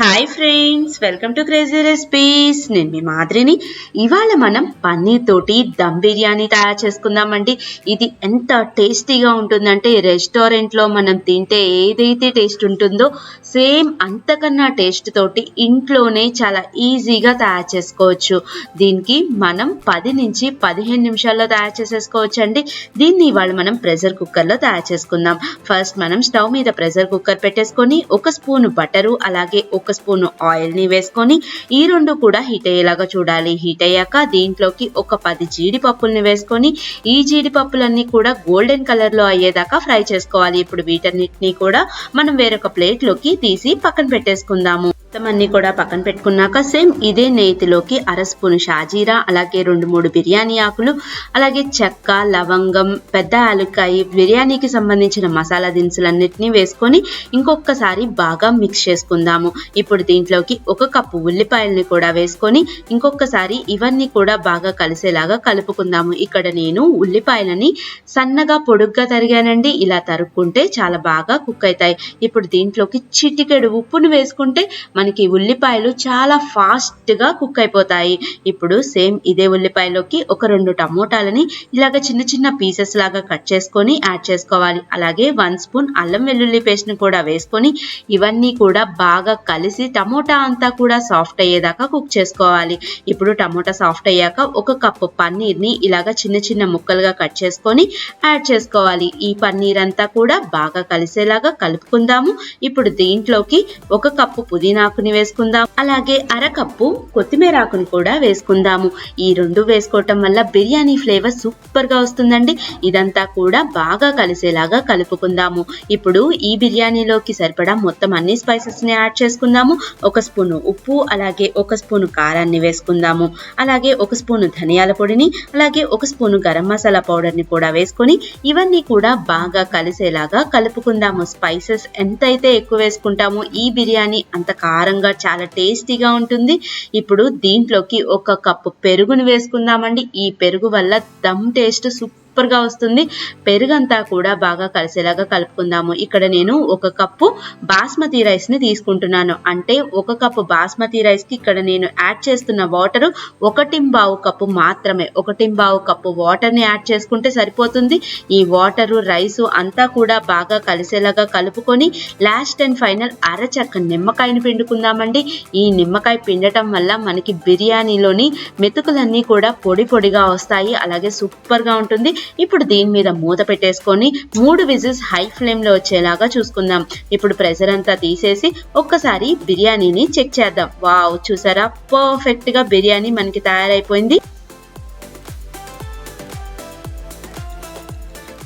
Hi friends welcome to crazy recipes. నేను మీ మాదిరిని. ఇవాళ మనం పన్నీర్ తోటి దమ్ బిర్యానీ తయారు చేసుకుందామండి. ఇది ఎంత టేస్టీగా ఉంటుందంటే రెస్టారెంట్లో మనం తింటే ఏదైతే టేస్ట్ ఉంటుందో సేమ్ అంతకన్నా టేస్ట్ తోటి ఇంట్లోనే చాలా ఈజీగా తయారు చేసుకోవచ్చు. దీనికి మనం పది నుంచి పదిహేను నిమిషాల్లో తయారు చేసేసుకోవచ్చు అండి దీన్ని ఇవాళ మనం ప్రెషర్ కుక్కర్లో తయారు చేసుకుందాం. ఫస్ట్ మనం స్టవ్ మీద ప్రెషర్ కుక్కర్ పెట్టేసుకొని ఒక స్పూన్ బటరు అలాగే ఒక స్పూన్ ఆయిల్ని వేసుకొని ఈ రెండు కూడా హీట్ అయ్యేలాగా చూడాలి. హీట్ అయ్యాక దీంట్లోకి ఒక పది జీడిపప్పుల్ని వేసుకొని ఈ జీడిపప్పులన్నీ కూడా గోల్డెన్ కలర్లో అయ్యేదాకా ఫ్రై చేసుకోవాలి. ఇప్పుడు వీటన్నిటిని కూడా మనం వేరొక ప్లేట్లోకి తీసి పక్కన పెట్టేసుకుందాము. మొత్తం అన్ని కూడా పక్కన పెట్టుకున్నాక సేమ్ ఇదే నేతిలోకి అర స్పూన్ షాజీరా అలాగే రెండు మూడు బిర్యానీ ఆకులు అలాగే చెక్క లవంగం పెద్ద యాలక్కాయ బిర్యానీకి సంబంధించిన మసాలా దినుసులన్నిటినీ వేసుకొని ఇంకొకసారి బాగా మిక్స్ చేసుకుందాము. ఇప్పుడు దీంట్లోకి ఒక కప్పు ఉల్లిపాయల్ని కూడా వేసుకొని ఇంకొకసారి ఇవన్నీ కూడా బాగా కలిసేలాగా కలుపుకుందాము. ఇక్కడ నేను ఉల్లిపాయలని సన్నగా పొడుగ్గా తరిగానండి. ఇలా తరుక్కుంటే చాలా బాగా కుక్ అవుతాయి. ఇప్పుడు దీంట్లోకి చిటికెడు ఉప్పును వేసుకుంటే మనకి ఉల్లిపాయలు చాలా ఫాస్ట్గా కుక్ అయిపోతాయి. ఇప్పుడు సేమ్ ఇదే ఉల్లిపాయలోకి ఒక రెండు టమోటాలని ఇలాగ చిన్న చిన్న పీసెస్ లాగా కట్ చేసుకొని యాడ్ చేసుకోవాలి. అలాగే వన్ స్పూన్ అల్లం వెల్లుల్లి పేస్ట్ని కూడా వేసుకొని ఇవన్నీ కూడా బాగా కలిసి టమోటా అంతా కూడా సాఫ్ట్ అయ్యేదాకా కుక్ చేసుకోవాలి. ఇప్పుడు టమోటా సాఫ్ట్ అయ్యాక ఒక కప్పు పన్నీర్ని ఇలాగ చిన్న చిన్న ముక్కలుగా కట్ చేసుకొని యాడ్ చేసుకోవాలి. ఈ పన్నీర్ అంతా కూడా బాగా కలిసేలాగా కలుపుకుందాము. ఇప్పుడు దీంట్లోకి ఒక కప్పు పుదీనా పుదీనాకుని వేసుకుందాం. అలాగే అర కప్పు కొత్తిమీర ఆకుని కూడా వేసుకుందాము. ఈ రెండు వేసుకోవటం వల్ల బిర్యానీ ఫ్లేవర్ సూపర్గా వస్తుందండి. ఇదంతా కూడా బాగా కలిసేలాగా కలుపుకుందాము. ఇప్పుడు ఈ బిర్యానీలోకి సరిపడా మొత్తం అన్ని స్పైసెస్ని యాడ్ చేసుకుందాము. ఒక స్పూను ఉప్పు అలాగే ఒక స్పూను కారాన్ని వేసుకుందాము. అలాగే ఒక స్పూను ధనియాల పొడిని అలాగే ఒక స్పూను గరం మసాలా పౌడర్ని కూడా వేసుకొని ఇవన్నీ కూడా బాగా కలిసేలాగా కలుపుకుందాము. స్పైసెస్ ఎంతైతే ఎక్కువ వేసుకుంటామో ఈ బిర్యానీ అంత కారంగా చాలా టేస్టీగా ఉంటుంది. ఇప్పుడు దీంట్లోకి ఒక కప్పు పెరుగుని వేసుకుందామండి. ఈ పెరుగు వల్ల దమ్ టేస్ట్ సూపర్ గా వస్తుంది. పెరుగంతా కూడా బాగా కలిసేలాగా కలుపుకుందాము. ఇక్కడ నేను ఒక కప్పు బాస్మతి రైస్ని తీసుకుంటున్నాను. అంటే ఒక కప్పు బాస్మతి రైస్కి ఇక్కడ నేను యాడ్ చేస్తున్న వాటర్ ఒకటింబావు కప్పు మాత్రమే. ఒకటింబావు కప్పు వాటర్ని యాడ్ చేసుకుంటే సరిపోతుంది. ఈ వాటరు రైసు అంతా కూడా బాగా కలిసేలాగా కలుపుకొని లాస్ట్ అండ్ ఫైనల్ అరచక్క నిమ్మకాయని పిండుకుందామండి. ఈ నిమ్మకాయ పిండటం వల్ల మనకి బిర్యానీలోని మెతుకులన్నీ కూడా పొడి పొడిగా వస్తాయి. అలాగే సూపర్గా ఉంటుంది. ఇప్పుడు దీని మీద మూత పెట్టేసుకొని మూడు విజిల్స్ హై ఫ్లేమ్లో వచ్చేలాగా చూసుకుందాం. ఇప్పుడు ప్రెషర్ అంతా తీసేసి ఒక్కసారి బిర్యానీని చెక్ చేద్దాం. వావ్ చూసారా? పర్ఫెక్ట్గా బిర్యానీ మనకి తయారైపోయింది.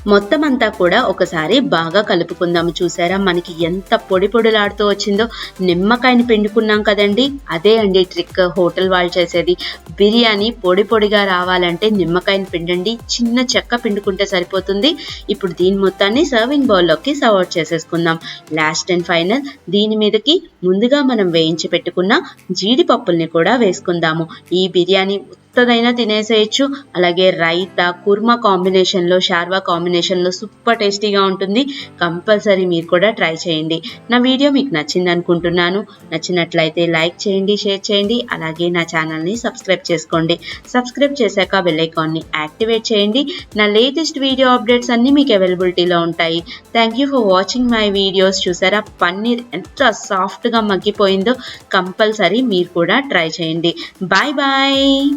మొత్తం అంతా కూడా ఒకసారి బాగా కలుపుకుందాము. చూసారా? మనకి ఎంత పొడి పొడిలాడుతూ వచ్చిందో. నిమ్మకాయని పిండుకున్నాం కదండి. అదే అండి ట్రిక్ హోటల్ వాళ్ళు చేసేది. బిర్యానీ పొడి పొడిగా రావాలంటే నిమ్మకాయని పిండండి. చిన్న చెక్క పిండుకుంటే సరిపోతుంది. ఇప్పుడు దీని మొత్తాన్ని సర్వింగ్ బౌల్లోకి సర్వ్ అవుట్ చేసేసుకుందాం. లాస్ట్ అండ్ ఫైనల్ దీని మీదకి ముందుగా మనం వేయించి పెట్టుకున్న జీడిపప్పుల్ని కూడా వేసుకుందాము. ఈ బిర్యానీ కొత్తదైనా తినేసేయచ్చు. అలాగే రైతా కుర్మా కాంబినేషన్లో షార్వా కాంబినేషన్లో సూపర్ టేస్టీగా ఉంటుంది. కంపల్సరీ మీరు కూడా ట్రై చేయండి. నా వీడియో మీకు నచ్చింది అనుకుంటున్నాను. నచ్చినట్లయితే లైక్ చేయండి షేర్ చేయండి. అలాగే నా ఛానల్ని సబ్స్క్రైబ్ చేసుకోండి. సబ్స్క్రైబ్ చేశాక బెల్లైకాన్ని యాక్టివేట్ చేయండి. నా లేటెస్ట్ వీడియో అప్డేట్స్ అన్నీ మీకు అవైలబిలిటీలో ఉంటాయి. Thank you for watching my videos చూసారా? పన్నీర్ ఎంత సాఫ్ట్గా మగ్గిపోయిందో కంపల్సరీ మీరు కూడా ట్రై చేయండి. Bye bye